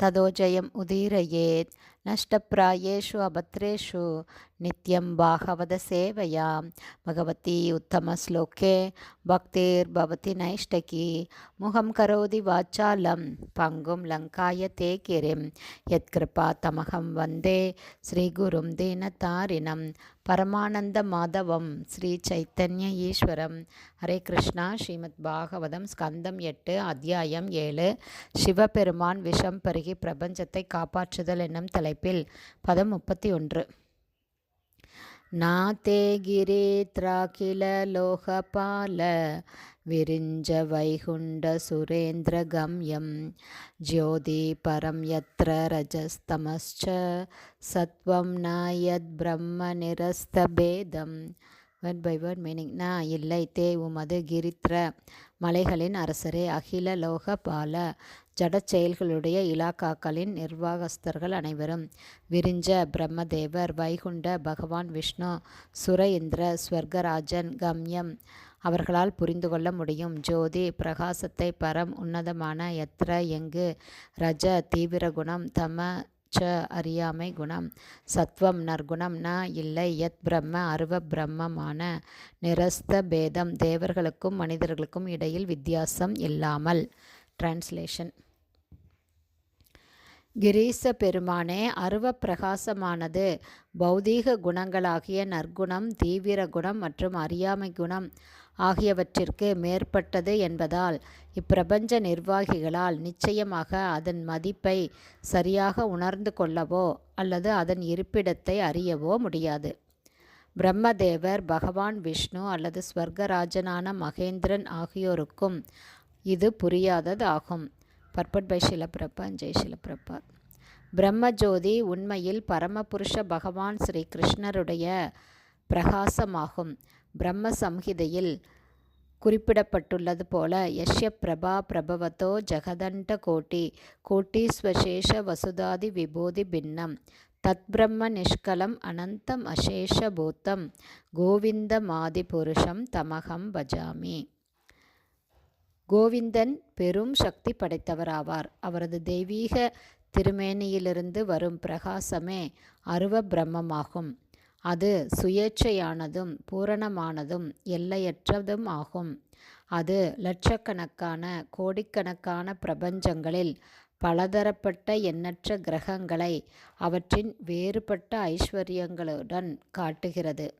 ததோஜயம் உதீரயேத் நஷ்டப்பிராயேஷு அபத்ரேஷு நித்யம் பாகவத சேவையா பகவதி உத்தமஸ்லோகே பக்திர்பவதி நைஷ்டகி முகம் கரோதி வாச்சாலம் பங்கும் லங்காய தே கிரிம் யத்கிருபா தமகம் வந்தே ஸ்ரீகுரும் தீனதாரிணம் பரமானந்த மாதவம் ஸ்ரீ சைத்தன்ய ஈஸ்வரம் ஹரே கிருஷ்ணா ஸ்ரீமத் பாகவதம் ஸ்கந்தம் எட்டு அத்தியாயம் ஏழு சிவபெருமான் விஷம் பருகி பிரபஞ்சத்தை காப்பாற்றுதல் என்னும் தலைப்பில் பதம் முப்பத்தி ஒன்று நாதே திராகில லோகபால விரிஞ்ச வைகுண்ட சுரேந்திர கம்யம் ஜோதி பரம் யத்ர ரஜஸ்தமஸ்ச வேர்ட் பை வேர்ட் மீனிங் நான் இல்லை தே உமது கிரித்ர மலைகளின் அரசரே அகில லோக பால ஜட செயல்களுடைய இலாக்காக்களின் நிர்வாகஸ்தர்கள் அனைவரும் விரிஞ்ச பிரம்மதேவர் வைகுண்ட பகவான் விஷ்ணு சுர இந்திர ஸ்வர்கராஜன் கம்யம் அவர்களால் புரிந்து கொள்ள முடியும். ஜோதி பிரகாசத்தை பரம் உன்னதமான எத்ர எங்கு ரஜ தீவிர குணம் தம ச அறியாமை குணம். சத்வம் நற்குணம் ந இல்லை. யத் பிரம்ம அருவ பிரம்மமான நிரஸ்த பேதம். தேவர்களுக்கும் மனிதர்களுக்கும் இடையில் வித்தியாசம் இல்லாமல். டிரான்ஸ்லேஷன் கிரீச பெருமானே அருவ பிரகாசமானது. பௌதீக குணங்களாகிய நற்குணம் தீவிர குணம் மற்றும் அறியாமை குணம். ஆகியவற்றிற்கு மேற்பட்டது என்பதால் இப்பிரபஞ்ச நிர்வாகிகளால் நிச்சயமாக அதன் மதிப்பை சரியாக உணர்ந்து கொள்ளவோ அல்லது அதன் இருப்பிடத்தை அறியவோ முடியாது. பிரம்மதேவர் பகவான் விஷ்ணு அல்லது ஸ்வர்கராஜனான மகேந்திரன் ஆகியோருக்கும் இது புரியாதது ஆகும் பர்பட் பை ஷிலப்பிரப்பா ஜெய் ஷிலப்பிரப்பா பிரம்மஜோதி உண்மையில் பரமபுருஷ பகவான் ஸ்ரீ கிருஷ்ணருடைய பிரகாசமாகும். பிரம்ம சம்ஹிதையில் குறிப்பிடப்பட்டுள்ளது போல யஷ்ய பிரபா பிரபவத்தோ ஜெகதண்ட கோட்டி கோட்டீஸ்வசேஷ வசுதாதி விபூதி பின்னம். தத் பிரம்ம நிஷ்கலம் அனந்தம் அசேஷ பூத்தம் கோவிந்த மாதி புருஷம் தமகம் பஜாமி. கோவிந்தன் பெரும் சக்தி படைத்தவராவார். அவரது தெய்வீக திருமேனியிலிருந்து வரும் பிரகாசமே அருவ பிரம்மமாகும். அது சுயேட்சையானதும் பூரணமானதும் எல்லையற்றதும் ஆகும். அது லட்சக்கணக்கான கோடிக்கணக்கான பிரபஞ்சங்களில் பலதரப்பட்ட எண்ணற்ற கிரகங்களை அவற்றின் வேறுபட்ட ஐஸ்வர்யங்களுடன் காட்டுகிறது.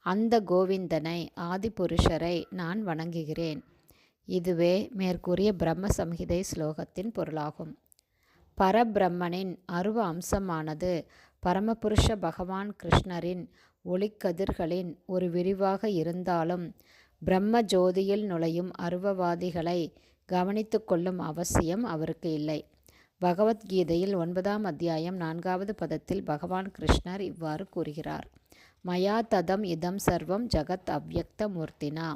அந்த கோவிந்தனை ஆதிபுருஷரை நான் வணங்குகிறேன். இதுவே மேற்கூறிய பிரம்ம சம்ஹிதை ஸ்லோகத்தின் பொருளாகும். பரபிரம்மனின் அருவ அம்சமானது பரமபுருஷ பகவான் கிருஷ்ணரின் ஒளிக்கதிர்களின் ஒரு விரிவாக இருந்தாலும் பிரம்ம ஜோதியில் நுழையும் அருவவாதிகளை கவனித்து கொள்ளும் அவசியம் அவருக்கு இல்லை. பகவத்கீதையில் ஒன்பதாம் அத்தியாயம் நான்காவது பதத்தில் பகவான் கிருஷ்ணர் இவ்வாறு கூறுகிறார். மயா ததம் இதம் சர்வம் ஜகத் அவ்யக்த மூர்த்தினா.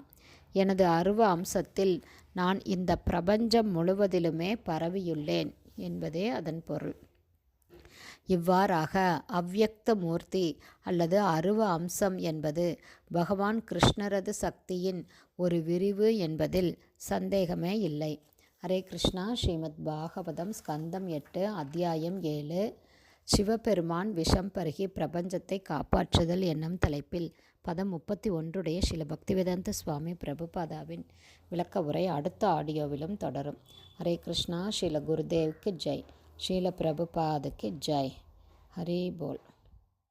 எனது அருவ அம்சத்தில் நான் இந்த பிரபஞ்சம் முழுவதிலுமே பரவியுள்ளேன் என்பதே அதன் பொருள். இவ்வாறாக அவ்யக்த மூர்த்தி அல்லது அருவ அம்சம் என்பது பகவான் கிருஷ்ணரது சக்தியின் ஒரு விரிவு என்பதில் சந்தேகமே இல்லை. ஹரே கிருஷ்ணா. ஸ்ரீமத் பாகவதம் ஸ்கந்தம் எட்டு அத்தியாயம் ஏழு. சிவபெருமான் விஷம் பருகி பிரபஞ்சத்தை காப்பாற்றுதல் என்னும் தலைப்பில் பதம் முப்பத்தி ஒன்றுடைய சில பக்திவேதாந்த சுவாமி பிரபுபாதாவின் விளக்க உரை அடுத்த ஆடியோவிலும் தொடரும். ஹரே கிருஷ்ணா. ஸ்ரீல குருதேவ்க்கு ஜெய். ஸ்ரீல பிரபுபாதுக்கு ஜெய் ஹரி போல்